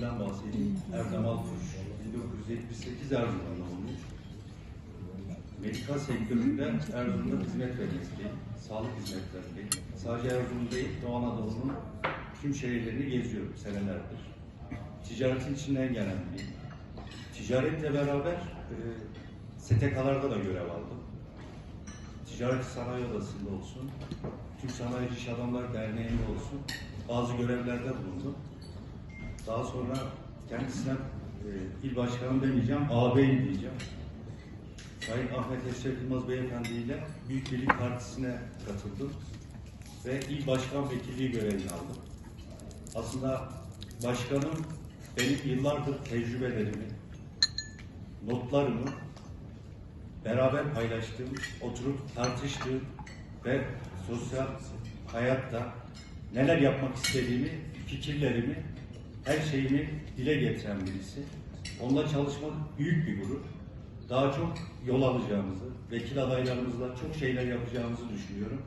kendimden bahsedeyim. Erdem Altuş, 1978 Erzurum'da olmuş. Medikal sektöründe Erzurum'da hizmet vermekteyim. Sağlık hizmetlerindeyim. Sadece Erzurum değil, Doğu Anadolu'nun tüm şehirlerini geziyorum senelerdir. Ticaretin içinden gelen biriyim. Ticaretle beraber e, STK'larda da görev aldım. Ticaret Sanayi Odası'nda olsun, Türk Sanayici İş Adamlar Derneği'nde olsun bazı görevlerde bulundum. Daha sonra kendisine e, il başkanı demeyeceğim, ağabeyim diyeceğim. Sayın Ahmet Eşref Yılmaz Beyefendi ile Büyük Birlik Partisi'ne katıldım ve il başkan vekilliği görevini aldım. Aslında başkanım benim yıllardır tecrübelerimi, notlarımı beraber paylaştığım, oturup tartıştığım ve sosyal hayatta neler yapmak istediğimi, fikirlerimi, her şeyimi dile getiren birisi. Onunla çalışmak büyük bir gurur. Daha çok yol alacağımızı, vekil adaylarımızla çok şeyler yapacağımızı düşünüyorum.